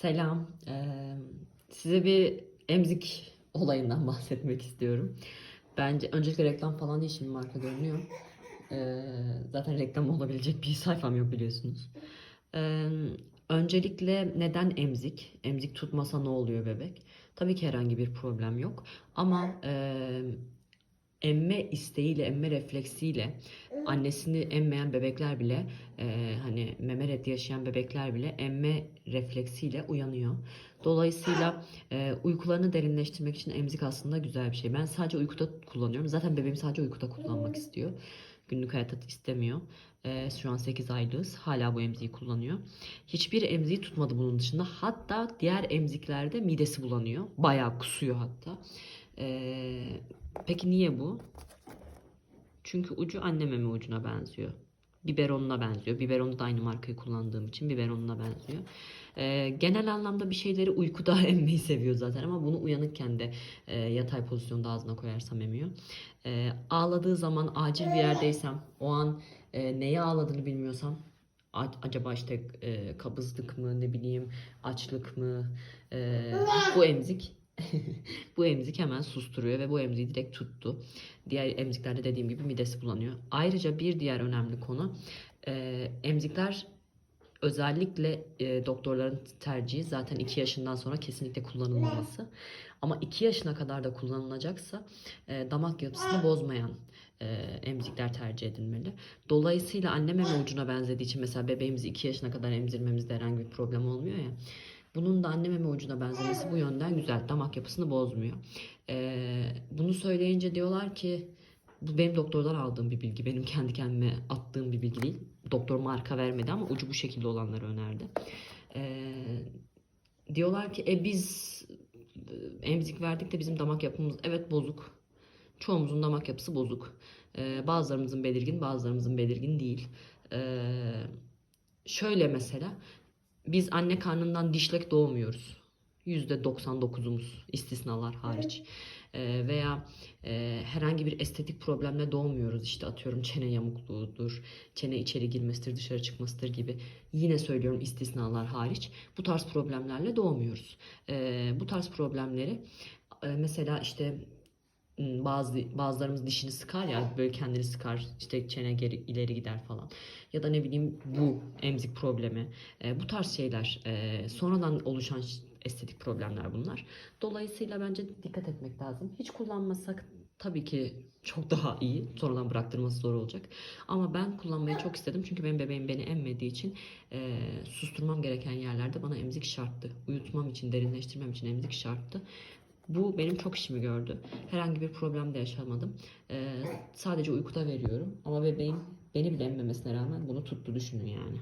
Selam. Ee, size bir emzik olayından bahsetmek istiyorum. Bence öncelikle reklam falan değil şimdi marka görünüyor. Ee, zaten reklam olabilecek bir sayfam yok biliyorsunuz. Ee, öncelikle neden emzik? Emzik tutmasa ne oluyor bebek? Tabii ki herhangi bir problem yok. Ama e, emme isteğiyle, emme refleksiyle annesini emmeyen bebekler bile e, hani meme reddi yaşayan bebekler bile emme refleksiyle uyanıyor. Dolayısıyla e, uykularını derinleştirmek için emzik aslında güzel bir şey. Ben sadece uykuda kullanıyorum. Zaten bebeğim sadece uykuda kullanmak istiyor. Günlük hayatta istemiyor. E, şu an 8 aylığız. Hala bu emziği kullanıyor. Hiçbir emziği tutmadı bunun dışında. Hatta diğer emziklerde midesi bulanıyor. Bayağı kusuyor hatta. E, peki niye bu? Çünkü ucu anne meme ucuna benziyor. Biberonuna benziyor. Biberonda da aynı markayı kullandığım için biberonuna benziyor. Ee, genel anlamda bir şeyleri uykuda emmeyi seviyor zaten ama bunu uyanıkken de e, yatay pozisyonda ağzına koyarsam emiyor. Ee, ağladığı zaman acil bir yerdeysem o an e, neye ağladığını bilmiyorsam acaba işte e, kabızlık mı ne bileyim açlık mı e, bu emzik bu emzik hemen susturuyor ve bu emziği direkt tuttu. Diğer emziklerde dediğim gibi midesi bulanıyor. Ayrıca bir diğer önemli konu e, emzikler özellikle e, doktorların tercihi zaten 2 yaşından sonra kesinlikle kullanılmaması. Ama 2 yaşına kadar da kullanılacaksa e, damak yapısını bozmayan e, emzikler tercih edilmeli. Dolayısıyla anne meme ucuna benzediği için mesela bebeğimizi 2 yaşına kadar emzirmemizde herhangi bir problem olmuyor ya. Bunun da anne meme ucuna benzemesi bu yönden güzel. Damak yapısını bozmuyor. Ee, bunu söyleyince diyorlar ki bu benim doktordan aldığım bir bilgi. Benim kendi kendime attığım bir bilgi değil. Doktor marka vermedi ama ucu bu şekilde olanları önerdi. Ee, diyorlar ki e biz e, emzik verdik de bizim damak yapımız evet bozuk. Çoğumuzun damak yapısı bozuk. Ee, bazılarımızın belirgin bazılarımızın belirgin değil. Ee, şöyle mesela biz anne karnından dişlek doğmuyoruz. %99'umuz istisnalar hariç. Ee, veya e, herhangi bir estetik problemle doğmuyoruz. İşte atıyorum çene yamukluğudur, çene içeri girmesidir, dışarı çıkmasıdır gibi. Yine söylüyorum istisnalar hariç. Bu tarz problemlerle doğmuyoruz. Ee, bu tarz problemleri e, mesela işte bazı bazılarımız dişini sıkar ya böyle kendini sıkar işte çene geri ileri gider falan ya da ne bileyim bu emzik problemi e, bu tarz şeyler e, sonradan oluşan estetik problemler bunlar. Dolayısıyla bence dikkat etmek lazım. Hiç kullanmasak tabii ki çok daha iyi. Sonradan bıraktırması zor olacak. Ama ben kullanmayı çok istedim. Çünkü benim bebeğim beni emmediği için e, susturmam gereken yerlerde bana emzik şarttı. Uyutmam için, derinleştirmem için emzik şarttı. Bu benim çok işimi gördü. Herhangi bir problem de yaşamadım. E, sadece uykuda veriyorum. Ama bebeğim beni bile emmemesine rağmen bunu tuttu düşünün yani.